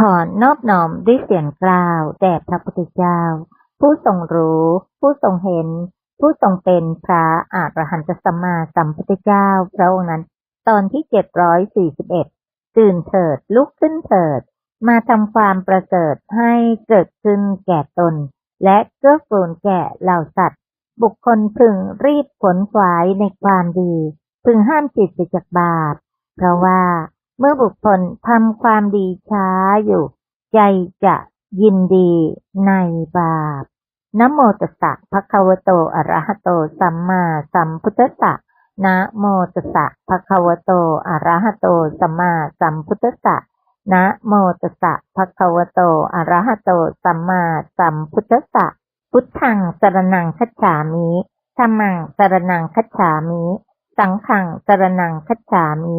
ขอนอบน้อมด้วยเสียงกล่าวแด่พระพุทธเจ้า ผู้ทรงรู้ ผู้ทรงเห็น ผู้ทรงเป็นพระอาหารหันตสัมมาสัมพุทธเจ้าพระองค์นั้น ตอนที่เจ็ดร้อยสี่สิบเอ็ดตื่นเถิดลุกขึ้นเถิด มาทำความประเสริฐให้เกิดขึ้นแก่ตน และเกื้อกูลแก่เหล่าสัตว์ บุคคลพึงรีบขนขวายในความดี พึงห้ามจิตจากบาปเพราะว่า เมื่อบุคคลทำความดีช้าอยู่ ใจจะยินดีในบาปนะโมตัสสะภะคะวะโตอะระหะโต สัมมาสัมพุทธัสสะนะโมตัสสะภะคะวะโตอะระหะโต สัมมาสัมพุทธัสสะนะโมตัสสะภะคะวะโตอะระหะโต สัมมาสัมพุทธัสสะพุทธังสรนังคัจฉามิธัมมังสรนังคัจฉามิ สังฆังสรนังคัจฉามิ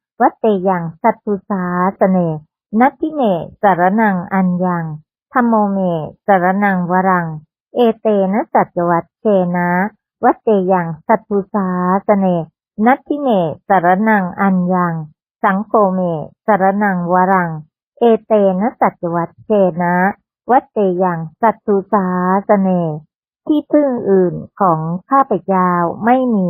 วัตเตยังสัตตุสาสเน นัตติเมสารนังอัญญังธรรมโมเมสารนังวรัง เอเตนะสัจวัตเชนะ วัตเตยังสัตตุสาสเน นัตติเมสารนังอัญญัง สังโฆเมสารนังวรัง เอเตนะสัจวัตเชนะ วัตเตยังสัตตุสาสเน ที่พึ่งอื่นของข้าพเจ้าไม่มี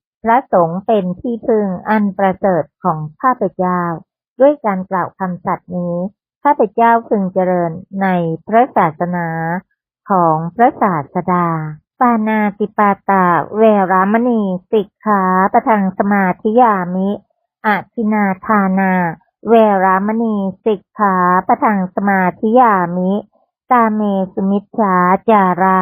พระสงฆ์เป็นที่พึ่งอันประเสริฐของข้าพเจ้า ด้วยการกล่าวคำสัตย์นี้ ข้าพเจ้าพึงเจริญในพระศาสนาของพระศาสดา ปานาติปาตา เวรามณีสิกขาประทังสมาธิยามิอาทินาทานา เวรามณีสิกขาประทังสมาธิยามิ ตาเมสุมิชฌาจารา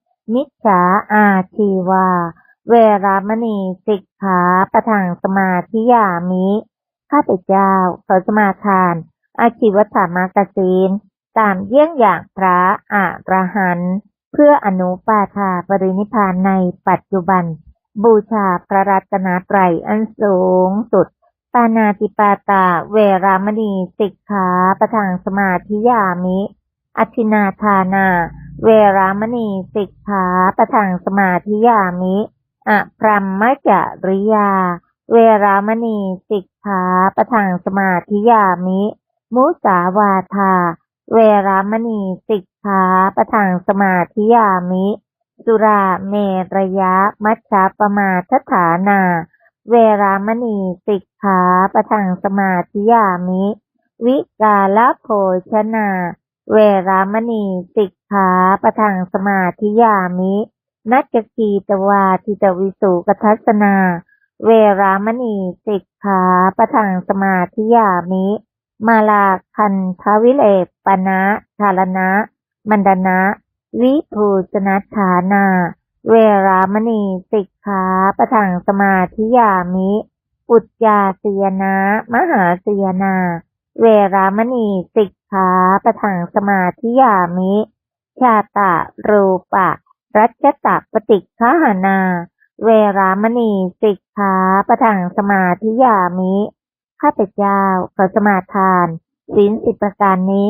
มิจฉาอาชีวา เวรามณีสิกขาประทังสมาธิยามิ ข้าพเจ้าขอสมาทาน อาชีวธรรมกสีนตามเยี่ยงอย่างพระอะระหันเพื่ออนุปาทาปรินิพานในปัจจุบัน บูชาพระรัตนตรัยอันสูงสุด ปานาติปาตาเวรามณีสิกขาประทังสมาธิยามิ อธินาทานา เวรามณีสิกขาประทังสมาธิยามิอะพรัมมจริยา เวรามณีสิกขาประทังสมาธิยามิ มุสาวาทา เวรามณีสิกขาประทังสมาธิยามิ สุราเมรยะมัชฌะปมาทฐานา เวรามณีสิกขาประทังสมาธิยามิ วิกาลโภชนา เวรามณีสิกขาประทังสมาธิยามิ นัจกีตวาทิตวิสุกทัสนา เวรามณีสิกขาประทังสมาธิยามิ มาลาคันทวิเลปนะชาลนะมันดนะ วิภูชนะฐานา เวรามณีสิกขาประทังสมาธิยามิปุจจาเสียนะ มหาเสียนา เวรามณีสิกขาประทังสมาธิยามิ ชาตะรูปะ รัชตะปฏิฆหานา เวรามณีสิกขาประทังสมาธิยามิ ข้าพเจ้าขอสมาทานศีลสิบประการนี้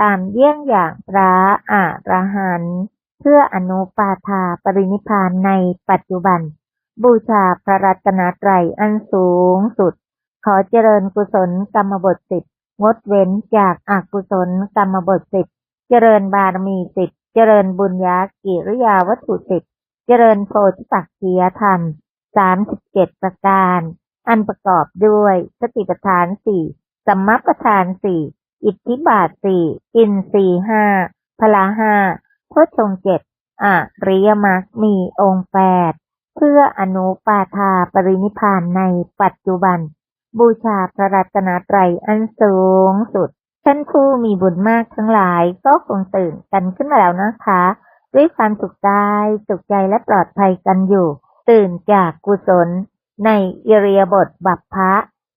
ตามเยี่ยงอย่างพระอรหันเพื่ออนุปาทาปรินิพพานในปัจจุบัน บูชาพระรัตนตรัยอันสูงสุด ขอเจริญกุศลกรรมบทสิบ งดเว้นจากอากุศลกรรมบทสิบเจริญบารมีสิบเจริญบุญญากิริยาวัตถุสิบเจริญโพธิปักขียธรรมสามสิบเจ็ดประการ อันประกอบด้วยสติปัฏฐานสี่สัมมาปัฏฐานสี่อิทธิบาทสี่อินทรีห้าพละห้าโพชงเจ็ดอริยมรรคมีองค์แปดเพื่ออนุปาทาปรินิพานในปัจจุบัน บูชาพระรัตนตรัยอันสูงสุด ท่านผู้มีบุญมากทั้งหลายก็คงตื่นกันขึ้นมาแล้วนะคะ ด้วยความสุขกายสุขใจและปลอดภัยกันอยู่ ตื่นจากกุศล ในอิริยบทบัพพะ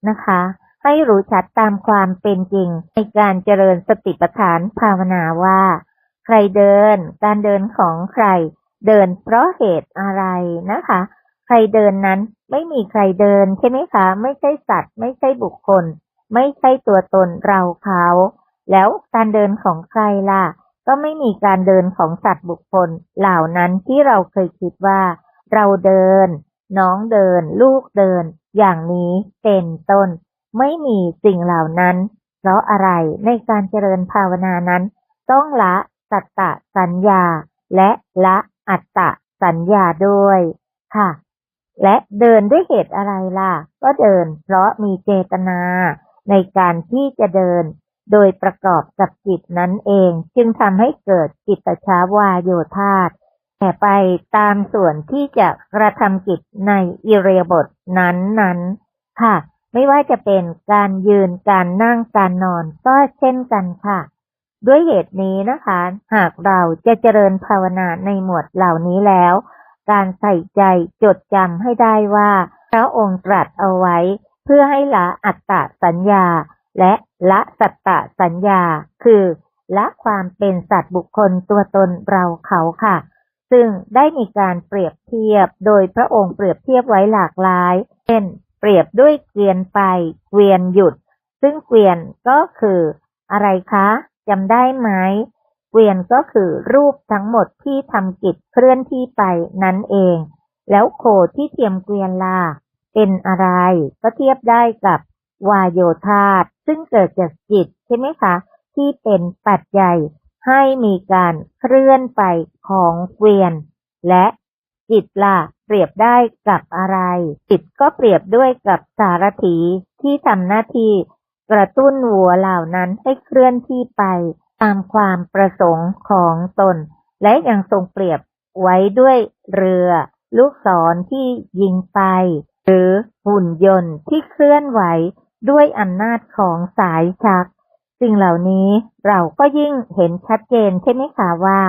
นะคะ ให้รู้ชัดตามความเป็นจริง ในการเจริญสติปัฏฐานภาวนาว่า ใครเดิน การเดินของใคร เดินเพราะเหตุอะไรนะคะ ใครเดินนั้น ไม่มีใครเดินใช่ไหมคะ ไม่ใช่สัตว์ ไม่ใช่บุคคล ไม่ใช่ตัวตนเราเขา แล้วการเดินของใครล่ะ ก็ไม่มีการเดินของสัตว์บุคคล เหล่านั้นที่เราเคยคิดว่า เราเดิน น้องเดิน ลูกเดิน อย่างนี้เป็นต้น ไม่มีสิ่งเหล่านั้น เพราะอะไรในการเจริญภาวนานั้น ต้องละสัตตะสัญญา และละอัตตะสัญญาด้วย ค่ะ และเดินด้วยเหตุอะไรล่ะ ก็เดินเพราะมีเจตนา ในการที่จะเดิน โดยประกอบกับจิตนั้นเอง จึงทำให้เกิดจิตชาวาโยธาตแต่ไปตามส่วนที่จะกระทำกิจในอิเรียบทนั้นๆ ค่ะ ไม่ว่าจะเป็นการยืนการนั่งการนอนก็เช่นกันค่ะ ด้วยเหตุนี้นะคะ หากเราจะเจริญภาวนาในหมวดเหล่านี้แล้ว การใส่ใจจดจำให้ได้ว่า พระองค์ตรัสเอาไว้ เพื่อให้ละอัตตสัญญา และละสัตตสัญญา คือละความเป็นสัตว์บุคคลตัวตนเราเขาค่ะ ซึ่งได้มีการเปรียบเทียบโดยพระองค์เปรียบเทียบไว้หลากหลาย เช่น เปรียบด้วยเกวียนไป เกวียนหยุด ซึ่งเกวียนก็คืออะไรคะจำได้ไหม เกวียนก็คือรูปทั้งหมดที่ทำกิจเคลื่อนที่ไปนั่นเอง แล้วโคที่เทียมเกวียนล่ะเป็นอะไร ก็เทียบได้กับวายโยธาตซึ่งเกิดจากจิตใช่ไหมคะ ที่เป็นปัจจัยให้มีการเคลื่อนไปของเกวียน และจิตล่ะเปรียบได้กับอะไร จิตก็เปรียบด้วยกับสารถีที่ทำหน้าที่กระตุ้นวัวเหล่านั้นให้เคลื่อนที่ไป ตามความประสงค์ของตน และยังทรงเปรียบไว้ด้วยเรือ ลูกศรที่ยิงไป หรือหุ่นยนต์ที่เคลื่อนไหวด้วยอำนาจของสายชัก สิ่งเหล่านี้เราก็ยิ่งเห็นชัดเจนใช่ไหมคะว่า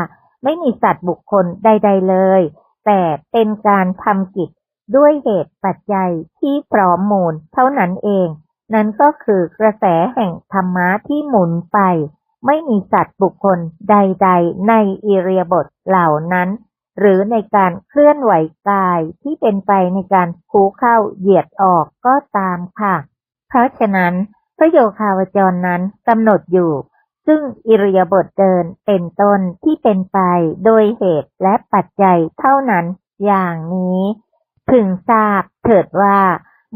ไม่มีสัตว์บุคคลใด ๆเลย แต่เป็นการทำกิจด้วยเหตุปัจจัยที่พร้อมมูลเท่านั้นเอง นั่นก็คือกระแสแห่งธรรมะที่หมุนไป ไม่มีสัตว์บุคคลใด ๆ ในอิเรียาบทเหล่านั้น หรือในการเคลื่อนไหวกายที่เป็นไปในการคูเข้าเหยียดออกก็ตามค่ะ เพราะฉะนั้นพระโยคาวจรนั้นกำหนดอยู่ ซึ่งอิริยาบถเดินเป็นต้นที่เป็นไปโดยเหตุและปัจจัยเท่านั้นอย่างนี้ พึงทราบเถิดว่า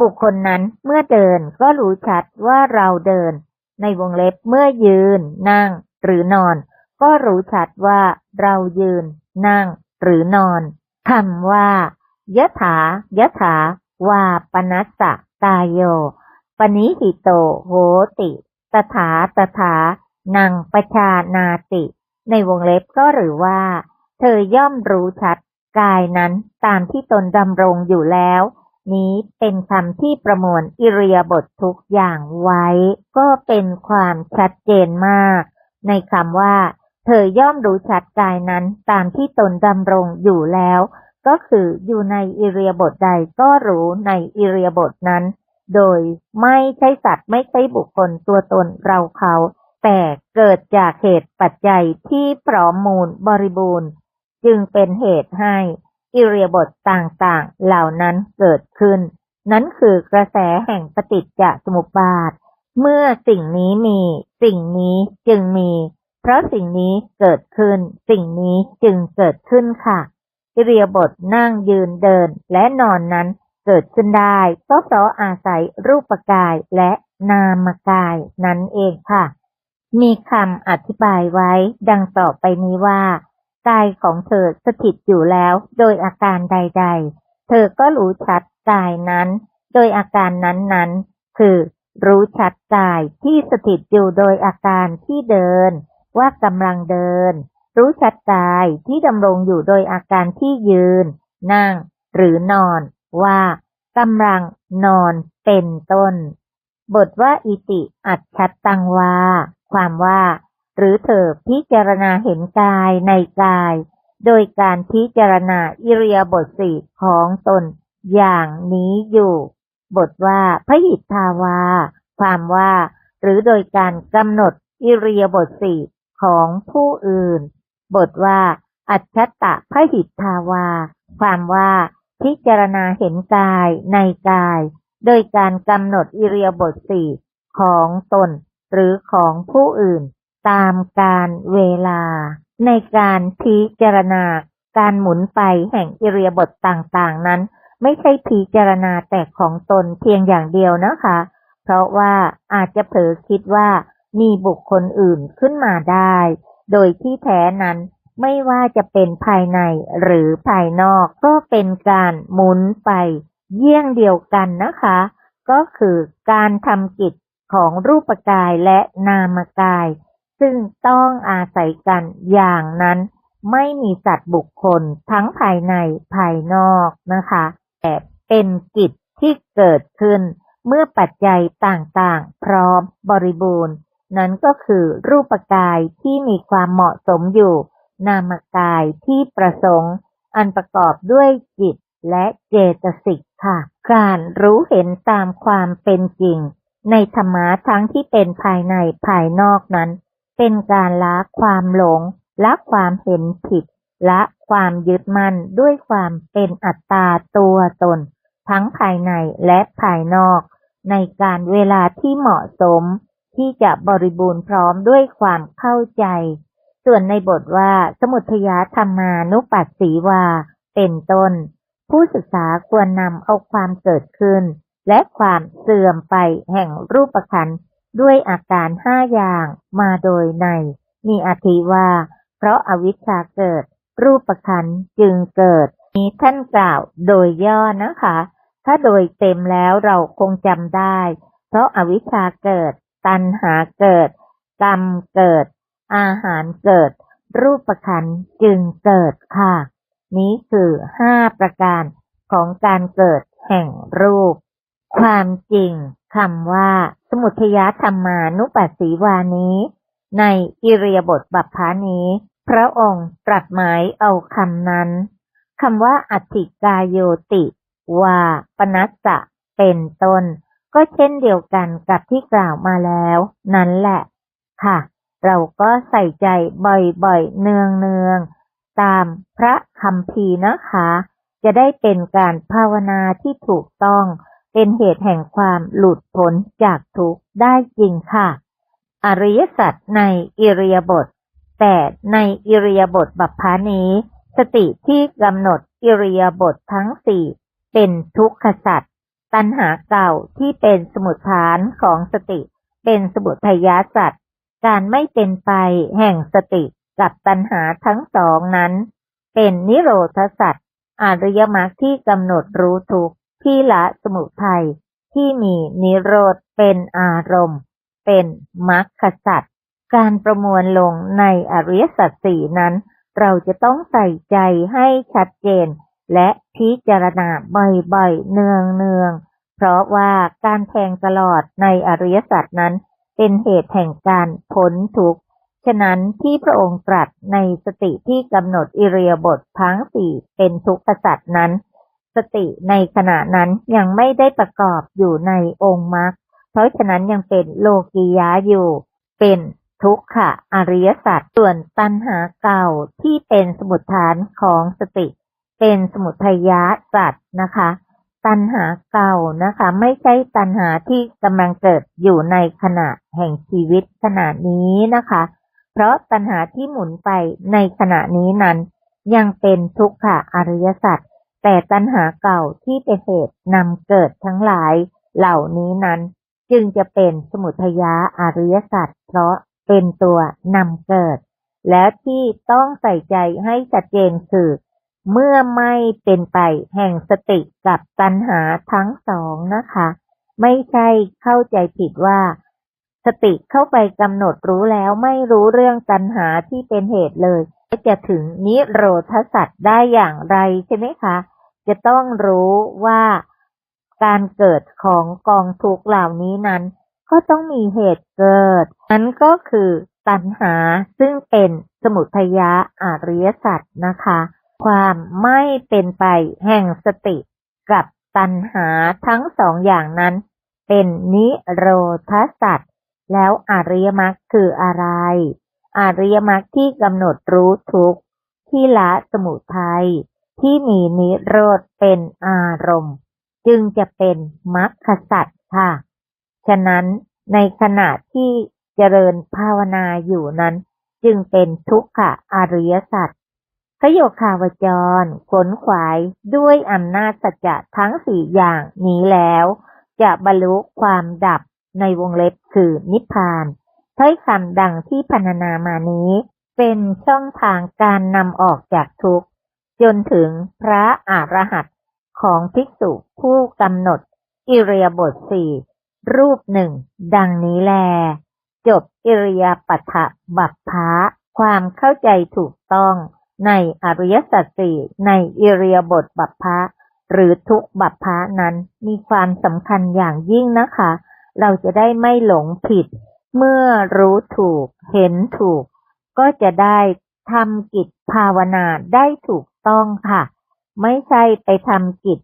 บุคคลนั้นเมื่อเดินก็รู้ชัดว่าเราเดิน ในวงเล็บเมื่อยืน นั่ง หรือนอน ก็รู้ชัดว่าเรายืน นั่ง หรือนอนคำว่ายะถายะถาวาปนัสสะกายโยปณิหิโตโหติ ตถาตถานังปชานาติ ในวงเล็บก็หรือว่า เธอย่อมรู้ชัดกายนั้นตามที่ตนดำรงอยู่แล้ว นี้เป็นคำที่ประมวลอิริยาบถททุกอย่างไว้ ก็เป็นความชัดเจนมาก ในคำว่า เธอย่อมรู้ชัดกายนั้นตามที่ตนดำรงอยู่แล้ว ก็คืออยู่ในอิริยาบถใดก็รู้ในอิริยาบถนั้น โดยไม่ใช่สัตว์ไม่ใช่บุคคลตัวตนเราเขา แต่เกิดจากเหตุปัจจัยที่พร้อมมูลบริบูรณ์ จึงเป็นเหตุให้ อิริยาบถต่างๆ เหล่านั้นเกิดขึ้น นั้นคือกระแสแห่งปฏิจจสมุปบาท เมื่อสิ่งนี้มีสิ่งนี้จึงมี เพราะสิ่งนี้เกิดขึ้น สิ่งนี้จึงเกิดขึ้นค่ะอิเรียาบทนั่งยืนเดินและนอนนั้นเกิดขึ้นได้ก็เพราะอาศัยรูปกายและนามกายนั่นเองค่ะ มีคำอธิบายไว้ดังต่อไปนี้ว่า กายของเธอสถิตอยู่แล้ว โดยอาการใด ๆ เธอก็รู้ชัดกายนั้น โดยอาการนั้นๆ คือ รู้ชัดกายที่สถิตอยู่โดยอาการที่เดิน ว่ากำลังเดิน รู้ชัดกายที่ดำรงอยู่โดยอาการที่ยืน นั่ง หรือนอน ว่ากำลังนอนเป็นต้น บทว่าอิติอัจฉัตตังวาความว่า หรือเธอพิจารณาเห็นกายในกาย โดยการพิจารณาอิริยาบถสี่ของตนอย่างนี้อยู่ บทว่าพระหิทธาวา ความว่า หรือโดยการกำหนดอิริยาบถสี่ของผู้อื่น บทว่า อัจฉตะพระหิทธาวา ความว่าพิจารณาเห็นกายในกาย โดยการกำหนดอิริยาบถสี่ของตนหรือของผู้อื่น ตามการเวลา ในการพิจารณาการหมุนไปแห่งอิเริยาบถต่างๆนั้น ไม่ใช่พิจารณาแต่ของตนเพียงอย่างเดียวนะคะ เพราะว่าอาจจะเผลอคิดว่ามีบุคคลอื่นขึ้นมาได้ โดยที่แท้นั้นไม่ว่าจะเป็นภายในหรือภายนอกก็เป็นการหมุนไปเยี่ยงเดียวกันนะคะ ก็คือการทำกิจของรูปกายและนามกาย ซึ่งต้องอาศัยกันอย่างนั้นไม่มีสัตว์บุคคลทั้งภายในภายนอกนะคะ แต่เป็นกิจที่เกิดขึ้น เมื่อปัจจัยต่างๆ พร้อมบริบูรณ์ นั้นก็คือรูปกายที่มีความเหมาะสมอยู่ นามกายที่ประสงค์ อันประกอบด้วยจิตและเจตสิกค่ะ การรู้เห็นตามความเป็นจริง ในธรรมะทั้งที่เป็นภายในภายนอกนั้น เป็นการละความหลง ละความเห็นผิด ละความยึดมั่นด้วยความเป็นอัตตาตัวตน ทั้งภายในและภายนอก ในการเวลาที่เหมาะสม ที่จะบริบูรณ์พร้อมด้วยความเข้าใจ ส่วนในบทว่าสมุทยาธรรมานุปัสสีวา เป็นต้น ผู้ศึกษาควรนำเอาความเกิดขึ้น และความเสื่อมไปแห่งรูปขัน ด้วยอาการห้าอย่างมาโดยใน มีอธิว่า เพราะอาวิชชาเกิด รูปขันจึงเกิด มีท่านกล่าวโดยย่อนะคะ ถ้าโดยเต็มแล้วเราคงจำได้ เพราะอาวิชชาเกิด ตัณหาเกิด กรรมเกิด อาหารเกิด รูปขันจึงเกิดค่ะ นี้คือห้าประการของการเกิดแห่งรูป ความจริงคำว่า สมุทยธรรมานุปัสสีวานี้ ในอิริยบทบัพพานี้ พระองค์ตรัสหมายเอาคำนั้นคำว่าอธิกายโยติวาปนัสสะเป็นต้น ก็เช่นเดียวกันกับที่กล่าวมาแล้ว นั่นแหละ ค่ะ เราก็ใส่ใจบ่อยๆ เนืองๆ ตามพระคำพีนะคะ จะได้เป็นการภาวนาที่ถูกต้อง เป็นเหตุแห่งความหลุดพ้นจากทุกข์ได้จริงค่ะ อริยสัจในอิริยาบถแต่ในอิริยาบถบัพพานี้ สติที่กำหนดอิริยาบถททั้งสี่เป็นทุกขสัจตัณหาเก่าที่เป็นสมุทฐานของสติ เป็นสมุทัยสัจการไม่เป็นไปแห่งสติกับตัณหาทั้งสองนั้น เป็นนิโรธสัตว์อริยมรรคที่กำหนดรู้ทุก ที่ละสมุทัยที่มีนิโรธเป็นอารมณ์ เป็นมรรคสัตว์การประมวลลงในอริยสัจสี่นั้น เราจะต้องใส่ใจให้ชัดเจน และพิจารณาบ่อยๆเนืองๆเพราะว่าการแทงตลอดในอริยสัจนั้น เป็นเหตุแห่งการพ้นทุกข์ฉะนั้นที่พระองค์ตรัสในสติที่กำหนดอิเรียบททั้งสี่เป็นทุกขสัตว์นั้น สติในขณะนั้นยังไม่ได้ประกอบอยู่ในองค์มรรค เพราะฉะนั้นยังเป็นโลกียะอยู่ เป็นทุกขะอริยสัตว์ส่วนตัณหาเก่าที่เป็นสมุทฐานของสติ เป็นสมุทัยะสัตว์นะคะ ตัณหาเก่านะคะ ไม่ใช่ตัณหาที่กำลังเกิดอยู่ในขณะแห่งชีวิตขณะนี้นะคะ เพเพราะตัณหาที่หมุนไปในขณะนี้นั้น ยังเป็นทุกขะอริยสัจ แต่ตัณหาเก่าที่เป็นเหตุนำเกิดทั้งหลายเหล่านี้นั้นจึงจะเป็นสมุทยาอริยสัจเพราะเป็นตัวนำเกิด และที่ต้องใส่ใจให้ชัดเจนคือเมื่อไม่เป็นไปแห่งสติกับตัณหาทั้งสองนะคะ ไม่ใช่เข้าใจผิดว่า สติเข้าไปกำหนดรู้แล้วไม่รู้เรื่องตัณหาที่เป็นเหตุเลย จะถึงนิโรธสัตว์ได้อย่างไรใช่ไหมคะ จะต้องรู้ว่าการเกิดของกองทุกเหล่านี้นั้น ก็ต้องมีเหตุเกิด นั้นก็คือตัณหาซึ่งเป็นสมุทยาอริยสัตว์นะคะ ความไม่เป็นไปแห่งสติกับตัณหาทั้งสองอย่างนั้น เป็นนิโรธสัตว์แล้วอริยมรรคคืออะไร อริยมรรคที่กำหนดรู้ทุกข์ที่ละสมุทัยที่มีนิโรธเป็นอารมณ์ จึงจะเป็นมรรคสัตว์ค่ะ ฉะนั้นในขณะที่เจริญภาวนาอยู่นั้น จึงเป็นทุกขะอริยสัจพระโยคาวจรขนขวายด้วยอำนาจสัจจะทั้งสี่อย่างนี้แล้ว จะบรรลุความดับในวงเล็บคือนิพพาน ถ้อยคำดังที่พรรณนามานี้ เป็นช่องทางการนำออกจากทุกข์ จนถึงพระอรหันต์ของภิกษุผู้กำหนด อิเรียบทสี่รูปหนึ่ง ดังนี้แล จบอิริยาปัฏฐบัพพะความเข้าใจถูกต้องในอริยสัจสี่ในอิเรียบทบัพพะหรือทุกบัพพะนั้นมีความสำคัญอย่างยิ่งนะคะ เราจะได้ไม่หลงผิด เมื่อรู้ถูก เห็นถูก ก็จะได้ทำกิจภาวนาได้ถูกต้องค่ะ ไม่ใช่ไปทำกิจ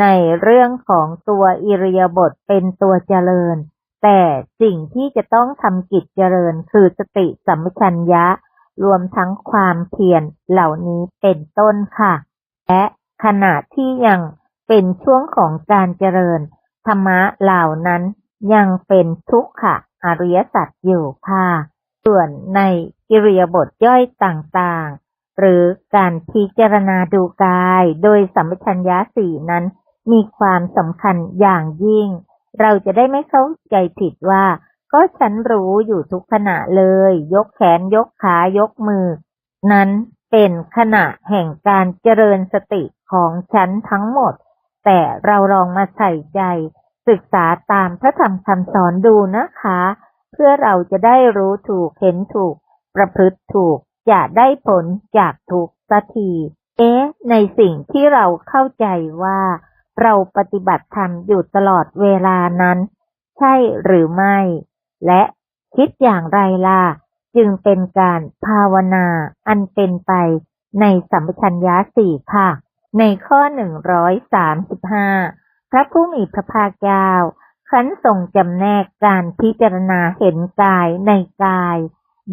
ในเรื่องของตัวอิริยาบถเป็นตัวเจริญ แต่สิ่งที่จะต้องทำกิจเจริญคือสติสัมปชัญญะ รวมทั้งความเพียรเหล่านี้เป็นต้นค่ะ และขณะที่ยังเป็นช่วงของการเจริญ ธรรมะเหล่านั้นยังเป็นทุกข์ค่ะ อริยสัจอยู่ค่ะ ส่วนในอิริยาบถย่อยต่างๆ หรือการพิจารณาดูกาย โดยสัมปชัญญะสี่นั้น มีความสำคัญอย่างยิ่ง เราจะได้ไม่เข้าใจผิดว่า ก็ฉันรู้อยู่ทุกขณะเลย ยกแขนยกขายกมือ นั้นเป็นขณะแห่งการเจริญสติของฉันทั้งหมด แต่เราลองมาใส่ใจ ศึกษาตามพระธรรมคำสอนดูนะคะ เพื่อเราจะได้รู้ถูกเห็นถูก ประพฤติถูกจะได้ผลจากถูกสักทีเอ๊ะ ในสิ่งที่เราเข้าใจว่า เราปฏิบัติธรรมอยู่ตลอดเวลานั้น ใช่หรือไม่ และคิดอย่างไรล่ะ จึงเป็นการภาวนาอันเป็นไปในสัมปชัญญะสี่ค่ะ ในข้อ 135 พระผู้มีพระภาคเจ้าขันทรงจำแนกการพิจารณาเห็นกายในกาย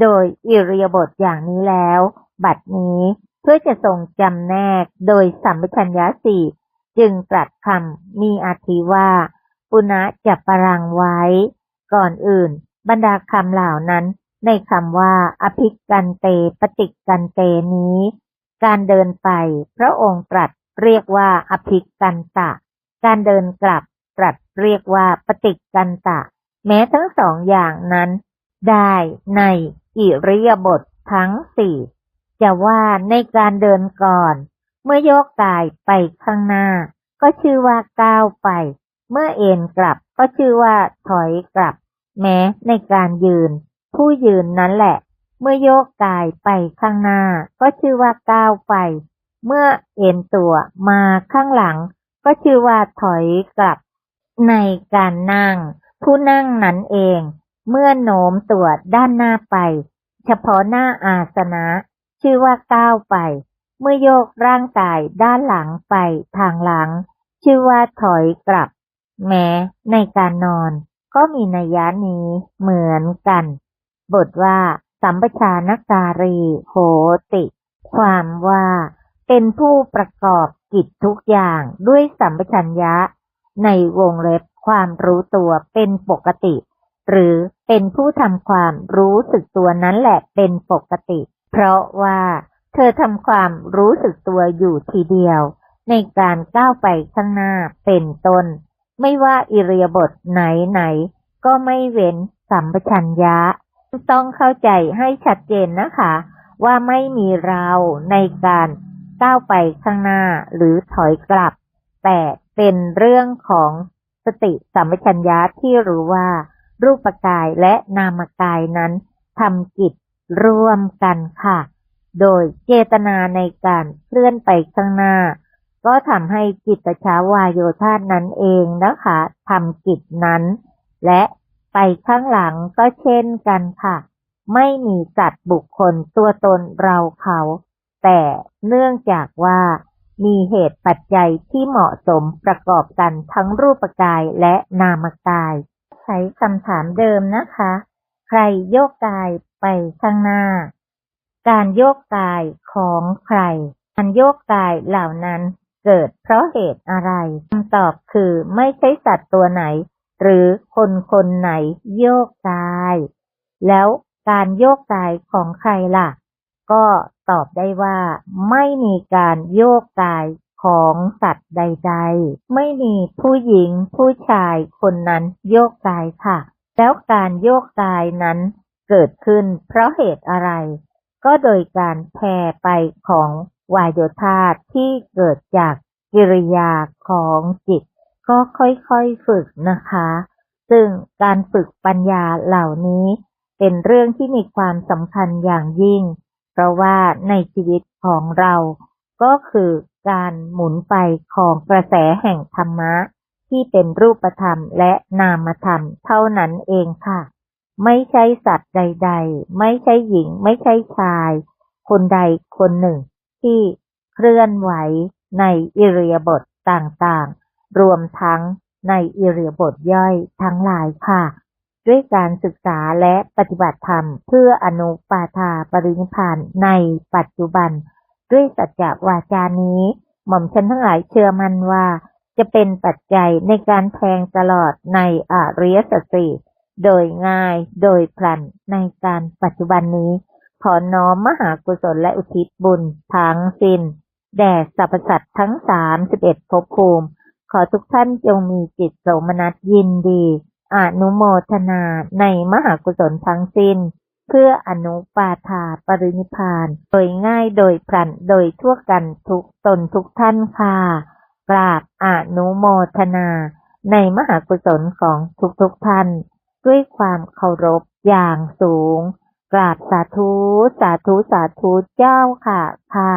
โดยอิริยาบถอย่างนี้แล้ว บัดนี้เพื่อจะทรงจำแนกโดยสัมปชัญญะสี่จึงตรัสคำมีอาทิว่า ปุณะจะปรังไว้ ก่อนอื่น บรรดาคำเหล่านั้น ในคำว่า อภิกันเตปฏิกันเตนี้ การเดินไป พระองค์ตรัสเรียกว่าอภิกันตะ การเดินกลับตรัสเรียกว่าปฏิกันตะ แม้ทั้งสองอย่างนั้น ได้ในอิริยาบถททั้งสี่จะว่าในการเดินก่อน เมื่อโยกกายไปข้างหน้า ก็ชื่อว่าก้าวไป เมื่อเอ็นกลับก็ชื่อว่าถอยกลับ แม้ในการยืน ผู้ยืนนั้นแหละ เมื่อโยกกายไปข้างหน้า ก็ชื่อว่าก้าวไป เมื่อเอ็นตัวมาข้างหลัง ก็ชื่อว่าถอยกลับในการนั่ง ผู้นั่งนั้นเอง เมื่อโน้มตัวด้านหน้าไป เฉพาะหน้าอาสนะ ชื่อว่าก้าวไป เมื่อโยกร่างกายด้านหลังไปทางหลัง ชื่อว่าถอยกลับ แม้ในการนอน ก็มีนัยยะนี้เหมือนกัน บทว่า สัมปชานการีโหติ ความว่าเป็นผู้ประกอบ กิจทุกอย่างด้วยสัมปชัญญะ ในวงเล็บความรู้ตัวเป็นปกติ หรือเป็นผู้ทำความรู้สึกตัวนั้นแหละเป็นปกติ เพราะว่าเธอทำความรู้สึกตัวอยู่ทีเดียว ในการก้าวไปข้างหน้าเป็นต้น ไม่ว่าอิริยาบถไหนไหนๆก็ไม่เว้นสัมปชัญญะ ต้องเข้าใจให้ชัดเจนนะคะ ว่าไม่มีเราในการ ก้าวไปข้างหน้าหรือถอยกลับ แต่เป็นเรื่องของสติสัมปชัญญะที่รู้ว่า รูปกายและนามกายนั้นทำกิจร่วมกันค่ะ โดยเจตนาในการเคลื่อนไปข้างหน้า ก็ทำให้จิตชาวายโยธานั้นเองนะคะทำกิจนั้น และไปข้างหลังก็เช่นกันค่ะ ไม่มีสัตว์บุคคลตัวตนเราเขา แต่เนื่องจากว่ามีเหตุปัจจัยที่เหมาะสมประกอบกันทั้งรูปกายและนามกาย ใช้คำถามเดิมนะคะ ใครโยกกายไปข้างหน้า การโยกกายของใคร การโยกกายเหล่านั้นเกิดเพราะเหตุอะไรคำตอบคือไม่ใช่สัตว์ตัวไหน หรือคนคนไหนโยกกาย แล้วการโยกกายของใครล่ะ ก็ ตอบได้ว่าไม่มีการโยกกายของสัตว์ใด ๆ ไม่มีผู้หญิงผู้ชายคนนั้นโยกกายค่ะ แล้วการโยกกายนั้นเกิดขึ้นเพราะเหตุอะไร ก็โดยการแผ่ไปของวายโยธาที่เกิดจากกิริยาของจิต ก็ค่อยๆฝึกนะคะ ซึ่งการฝึกปัญญาเหล่านี้เป็นเรื่องที่มีความสำคัญอย่างยิ่ง เพราะว่าในชีวิตของเราก็คือการหมุนไปของกระแสแห่งธรรมะ ที่เป็นรูปธรรมและนามธรรมเท่านั้นเองค่ะ ไม่ใช่สัตว์ใด ๆ ไม่ใช่หญิง ไม่ใช่ชาย คนใดคนหนึ่ง ที่เคลื่อนไหวในอิริยาบถต่างๆ รวมทั้งในอิริยาบถย่อยทั้งหลายค่ะ ด้วยการศึกษาและปฏิบัติธรรม เพื่ออนุปาทาปรินิพานในปัจจุบัน ด้วยสัจจวาจานี้ หม่อมฉันทั้งหลายเชื่อมั่นว่า จะเป็นปัจจัยในการแทงตลอดในอริยสัจสี่โดยง่ายโดยพลันในการปัจจุบันนี้ ขอน้อมมหากุศลและอุทิศบุญทั้งสิ้นแด่สรรพสัตว์ทั้งสามสิบเอ็ดภพภูมิ ขอทุกท่านจงมีจิตโสมนัสยินดี อนุโมทนาในมหากุศลทั้งสิ้น เพื่ออนุปาทาปรินิพาน โดยง่ายโดยพลันโดยทั่วกันทุกตนทุกท่านค่ะกราบอนุโมทนา ในมหากุศลของทุกทุกท่าน ด้วยความเคารพอย่างสูง กราบสาธุ สาธุ สาธุเจ้าค่ะค่ะ